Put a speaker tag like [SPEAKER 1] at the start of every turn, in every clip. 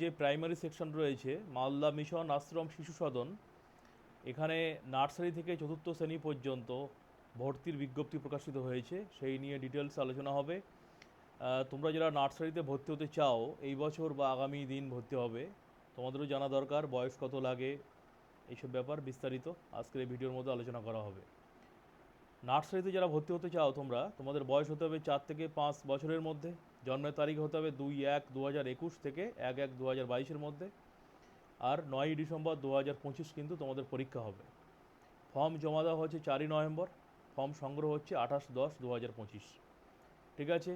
[SPEAKER 1] যে primary section রয়েছে, Malda mission আশ্রম শিশু সদন, এখানে নার্সারি থেকে চতুর্থ শ্রেণি পর্যন্ত ভর্তির বিজ্ঞপ্তি প্রকাশিত হয়েছে। সেই নিয়ে ডিটেলস আলোচনা হবে। তোমরা যারা নার্সারিতে ভর্তি হতে চাও, এই বছর বা আগামী দিন ভর্তি হবে, তোমাদেরও জানা দরকার বয়স কত লাগে, এইসব ব্যাপার বিস্তারিত আজকের এই ভিডিওর মধ্যে আলোচনা করা হবে। নার্সারিতে যারা ভর্তি হতে চাও তোমরা, তোমাদের বয়স হতে হবে চার থেকে পাঁচ বছরের মধ্যে, জন্মের তারিখ হতে হবে দুই এক দু হাজার একুশ থেকে এক এক দু হাজার বাইশের মধ্যে, আর নয়ই ডিসেম্বর দু হাজার পঁচিশ কিন্তু তোমাদের পরীক্ষা হবে। ফর্ম জমা দেওয়া হচ্ছে চারই নভেম্বর, ফর্ম সংগ্রহ হচ্ছে আঠাশ দশ দু হাজার পঁচিশ। ঠিক আছে?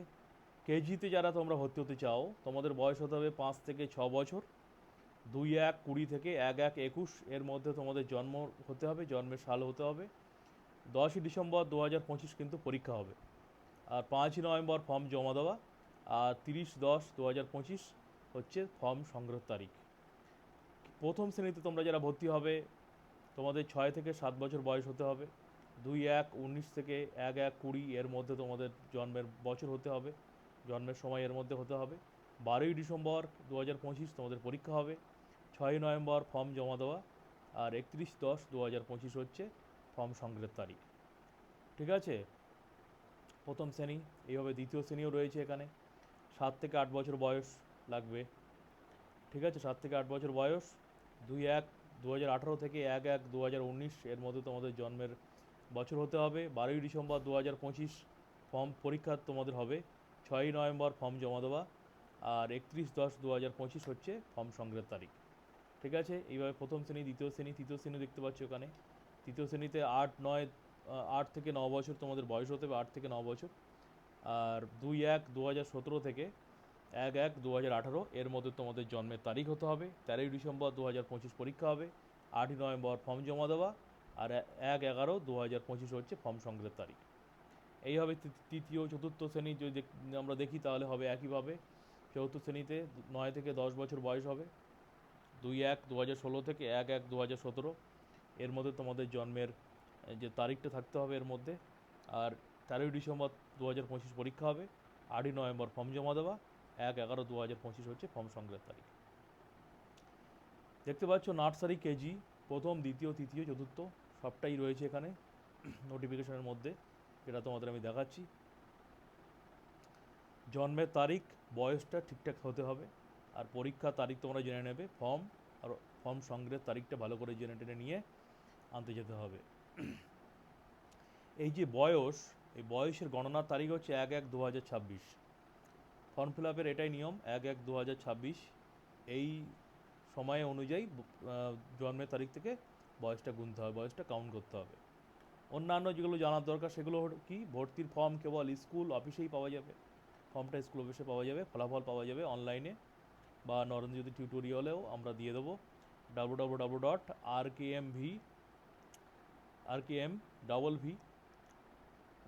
[SPEAKER 1] কেজিতে যারা তোমরা ভর্তি হতে চাও, তোমাদের বয়স হতে হবে পাঁচ থেকে ছ বছর, দুই এক কুড়ি থেকে এক এক একুশ এর মধ্যে তোমাদের জন্ম হতে হবে, জন্মের সাল হতে হবে দশই ডিসেম্বর দু হাজার পঁচিশ কিন্তু পরীক্ষা হবে। আর পাঁচই নভেম্বর ফর্ম জমা দেওয়া, আর তিরিশ দশ দু হাজার পঁচিশ হচ্ছে ফর্ম সংগ্রহের তারিখ। প্রথম শ্রেণীতে তোমরা যারা ভর্তি হবে, তোমাদের ছয় থেকে সাত বছর বয়স হতে হবে, দুই এক উনিশ থেকে এক এক কুড়ি এর মধ্যে তোমাদের জন্মের বছর হতে হবে, জন্মের সময় এর মধ্যে হতে হবে। বারোই ডিসেম্বর দু হাজার পঁচিশ তোমাদের পরীক্ষা হবে, ছয়ই নভেম্বর ফর্ম জমা দেওয়া, আর একত্রিশ দশ দু হাজার পঁচিশ হচ্ছে ফর্ম সংগ্রহের তারিখ। ঠিক আছে? প্রথম শ্রেণি, এইভাবে দ্বিতীয় শ্রেণীও রয়েছে এখানে। সাত থেকে আট বছর বয়স লাগবে। ঠিক আছে? সাত থেকে আট বছর বয়স। দুই এক দু হাজার আঠারো থেকে এক এক দু উনিশ এর মধ্যে তোমাদের জন্মের বছর হতে হবে। বারোই ডিসেম্বর দু হাজার পঁচিশ ফর্ম পরীক্ষা তোমাদের হবে। ছয়ই নভেম্বর ফর্ম জমা দেওয়া। আর একত্রিশ দশ দু হাজার পঁচিশ হচ্ছে ফর্ম সংগ্রহের তারিখ। ঠিক আছে? এইভাবে প্রথম শ্রেণি, দ্বিতীয় শ্রেণি, তৃতীয় শ্রেণি দেখতে পাচ্ছ ওখানে তৃতীয় শ্রেণীতে আট, নয় আট থেকে ন বছর তোমাদের বয়স হতে হবে আট থেকে ন বছর। আর দুই এক দু হাজার সতেরো থেকে এক এক দু হাজার আঠারো এর মধ্যে তোমাদের জন্মের তারিখ হতে হবে। তেরোই ডিসেম্বর দু হাজার পঁচিশ পরীক্ষা হবে। আটই নভেম্বর ফর্ম জমা দেওয়া আর এক এগারো দু হাজার পঁচিশ হচ্ছে ফর্ম সংগ্রহের তারিখ। এইভাবে তৃতীয়, চতুর্থ শ্রেণি যদি আমরা দেখি তাহলে হবে একইভাবে। চতুর্থ শ্রেণীতে নয় থেকে দশ বছর বয়স হবে। দুই এক দু হাজার ষোলো থেকে এক এক দু হাজার সতেরো এর মধ্যে তোমাদের জন্মের যে তারিখটা থাকতে হবে এর মধ্যে। আর তেরোই ডিসেম্বর দু হাজার পঁচিশ পরীক্ষা হবে, আটই নভেম্বর ফর্ম জমা দেওয়া, এক এগারো দু হাজার পঁচিশ হচ্ছে ফর্ম সংগ্রহের তারিখ। দেখতে পাচ্ছ নার্সারি কেজি, প্রথম, দ্বিতীয়, তৃতীয়, চতুর্থ, সবটাই রয়েছে এখানে নোটিফিকেশনের মধ্যে, যেটা তোমাদের আমি দেখাচ্ছি। জন্মের তারিখ, বয়সটা ঠিকঠাক হতে হবে, আর পরীক্ষার তারিখ তোমরা জেনে নেবে, ফর্ম, আর ফর্ম সংগ্রহের তারিখটা ভালো করে জেনে টেনে নিয়ে আনতে যেতে হবে। এই যে বয়স, এই বয়সের গণনার তারিখ হচ্ছে এক এক দু হাজার ছাব্বিশ। ফর্ম ফিল আপের এটাই নিয়ম, এক এক দু হাজার ছাব্বিশ। এই সময় অনুযায়ী জন্মের তারিখ থেকে বয়সটা গুনতে হবে, বয়সটা কাউন্ট করতে হবে। অন্যান্য যেগুলো জানার দরকার, সেগুলো কি? ভর্তির ফর্ম কেবল স্কুল অফিসেই পাওয়া যাবে। ফর্মটা স্কুল অফিসে পাওয়া যাবে, ফলাফল পাওয়া যাবে অনলাইনে বা নরেন্দ্রজ্যোতি টিউটোরিয়ালেও আমরা দিয়ে দেবো W W W dot R K M V R K M double V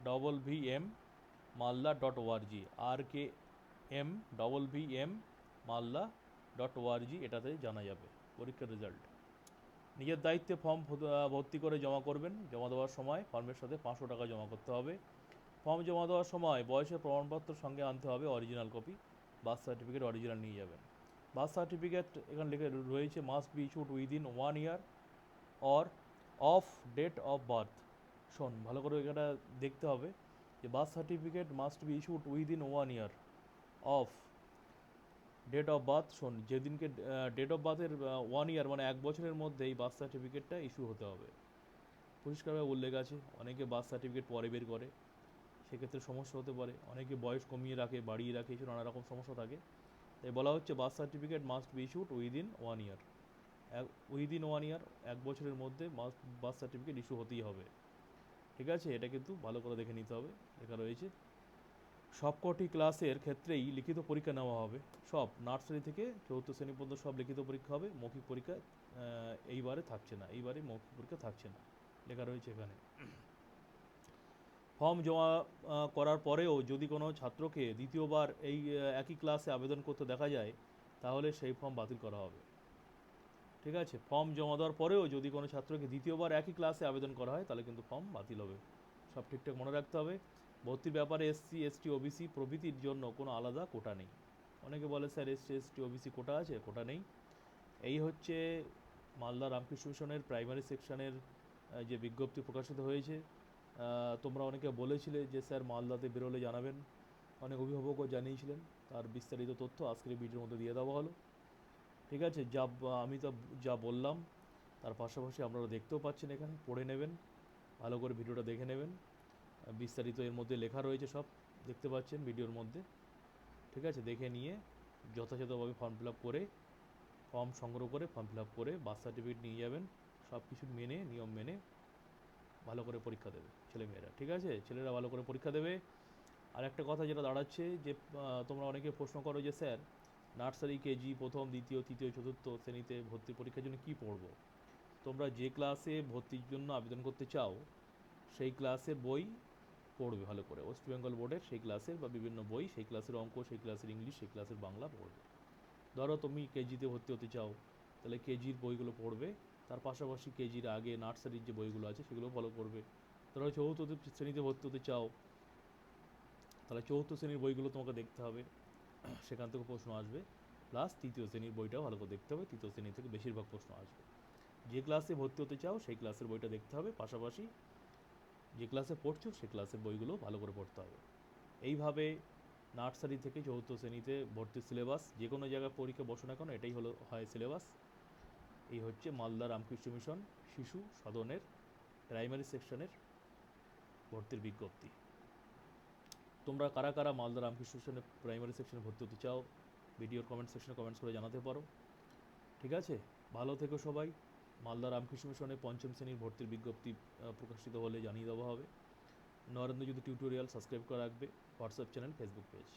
[SPEAKER 1] double V M Malda dot ORG R K M double V M Malda dot ORG এটাতে জানা যাবে, পরীক্ষার রেজাল্ট নিজের দায়িত্বে ফর্ম ভর্তি- করে জমা করবেন, জমা দেওয়ার সময় ফর্মের সাথে পাঁচশো টাকা জমা করতে হবে। ফর্ম জমা দেওয়ার সময় বয়সের প্রমাণপত্র সঙ্গে আনতে হবে original copy birth certificate original নিয়ে যাবেন। বার্থ সার্টিফিকেট এখানে লিখে রয়েছে must be issued within one year or of date of birth. শোন, ভালো করে এখানে দেখতে হবে যে birth certificate must be issued within one year. Of date of birth, শোন, যেদিনকে ডেট অফ বার্থের ওয়ান ইয়ার মানে এক বছরের মধ্যে এই বার্থ সার্টিফিকেটটা ইস্যু হতে হবে। পরিষ্কারভাবে উল্লেখ আছে, অনেকে বার্থ সার্টিফিকেট পরে বের করে, সেক্ষেত্রে সমস্যা হতে পারে। অনেকে বয়স কমিয়ে রাখে, বাড়িয়ে রাখে, এসব নানা রকম সমস্যা থাকে। তাই বলা হচ্ছে birth certificate must be issued within one year. Within one year এক বছরের মধ্যে বার্থ সার্টিফিকেট ইস্যু হতেই হবে। ঠিক আছে? এটা কিন্তু ভালো করে দেখে নিতে হবে। লেখা রয়েছে, সবকটি ক্লাসের ক্ষেত্রেই লিখিত পরীক্ষা নেওয়া হবে। সব নার্সারি থেকে চতুর্থ শ্রেণি পর্যন্ত সব লিখিত পরীক্ষা হবে। মৌখিক পরীক্ষা এইবারে থাকছে না। এইবারে মৌখিক পরীক্ষা থাকছে না। লেখা রয়েছে এখানে। ফর্ম জমা করার পরেও যদি কোনো ছাত্রকে দ্বিতীয়বার এই একই ক্লাসে আবেদন করতে দেখা যায়, তাহলে সেই ফর্ম বাতিল করা হবে। ঠিক আছে? ফর্ম জমা দেওয়ার পরেও যদি কোনো ছাত্রকে দ্বিতীয়বার একই ক্লাসে আবেদন করা হয়, তাহলে কিন্তু ফর্ম বাতিল হবে। সব ঠিকঠাক মনে রাখতে হবে। ভর্তির ব্যাপারে এসসি এসটি ওবিসি প্রভৃতির জন্য কোনো আলাদা কোটা নেই। অনেকে বলে, sir ST ST OBC quota আছে? কোটা নেই। এই হচ্ছে মালদা রামকৃষ্ণ মিশনের প্রাইমারি সেকশনের যে বিজ্ঞপ্তি প্রকাশিত হয়েছে। তোমরা অনেকে বলেছিলে যে, স্যার, মালদাতে বেরোলে জানাবেন। অনেক অভিভাবকও জানিয়েছিলেন। তার বিস্তারিত তথ্য আজকের ভিডিওর মধ্যে দিয়ে দেওয়া হলো। ঠিক আছে? যা, আমি তো যা বললাম, তার পাশাপাশি আপনারা দেখতেও পাচ্ছেন এখানে, পড়ে নেবেন, ভালো করে ভিডিওটা দেখে নেবেন। বিস্তারিত এর মধ্যে লেখা রয়েছে সব, দেখতে পাচ্ছেন ভিডিওর মধ্যে। ঠিক আছে? দেখে নিয়ে যথাযথভাবে ফর্ম ফিল আপ করে ফর্ম সংগ্রহ করে ফর্ম ফিল আপ করে বার্থ সার্টিফিকেট নিয়ে যাবেন, সব কিছু মেনে, নিয়ম মেনে ভালো করে পরীক্ষা দেবে ছেলেমেয়েরা। ঠিক আছে? ছেলেরা ভালো করে পরীক্ষা দেবে। আর একটা কথা যেটা দাঁড়াচ্ছে যে তোমরা অনেকে প্রশ্ন করো যে, স্যার নার্সারি, কেজি, প্রথম, দ্বিতীয়, তৃতীয়, চতুর্থ শ্রেণীতে ভর্তি পরীক্ষার জন্য কী পড়ব? তোমরা যে ক্লাসে ভর্তির জন্য আবেদন করতে চাও, সেই ক্লাসের বই পড়বে ভালো করে। ওয়েস্ট বেঙ্গল বোর্ডের সেই ক্লাসের বা বিভিন্ন বই, সেই ক্লাসের অঙ্ক, সেই ক্লাসের ইংলিশ সেই ক্লাসের বাংলা পড়বে। ধরো তুমি কেজিতে ভর্তি হতে চাও, তাহলে কেজির বইগুলো পড়বে, তার পাশাপাশি কেজির আগে নার্সারির যে বইগুলো আছে সেগুলো ফলো করবে। ধরো চতুর্থ শ্রেণীতে ভর্তি হতে চাও, তাহলে চতুর্থ শ্রেণির বইগুলো তোমাকে দেখতে হবে। সেখান থেকে প্রশ্ন আসবে। প্লাস তৃতীয় শ্রেণির বইটাও ভালো করে দেখতে হবে। তৃতীয় শ্রেণি থেকে বেশিরভাগ প্রশ্ন আসবে। যে ক্লাসে ভর্তি হতে চাও, সেই ক্লাসের বইটা দেখতে হবে। পাশাপাশি যে ক্লাসে পড়ছো সেই ক্লাসের বইগুলো ভালো করে পড়তে হবে। এইভাবে নার্সারি থেকে চতুর্থ শ্রেণীতে ভর্তির সিলেবাস যে কোনো জায়গায় পরীক্ষা বসো না কেন, এটাই হলো, হয় সিলেবাস এই হচ্ছে মালদা রামকৃষ্ণ মিশন শিশু সদনের প্রাইমারি সেকশনের ভর্তির বিজ্ঞপ্তি। তোমরা কারা কারা মালদা রামকৃষ্ণ মিশনে প্রাইমারি সেকশনে ভর্তি হতে চাও ভিডিওর কমেন্ট সেকশনে কমেন্টস করে জানাতে পারো। ঠিক আছে? ভালো থেকো সবাই। মালদা রামকৃষ্ণ মিশনে পঞ্চম শ্রেণির ভর্তির বিজ্ঞপ্তি প্রকাশিত হলে জানিয়ে দেওয়া হবে। নরেন্দ্র যদি টিউটোরিয়াল সাবস্ক্রাইব করে রাখবে হোয়াটসঅ্যাপ চ্যানেল ফেসবুক পেজ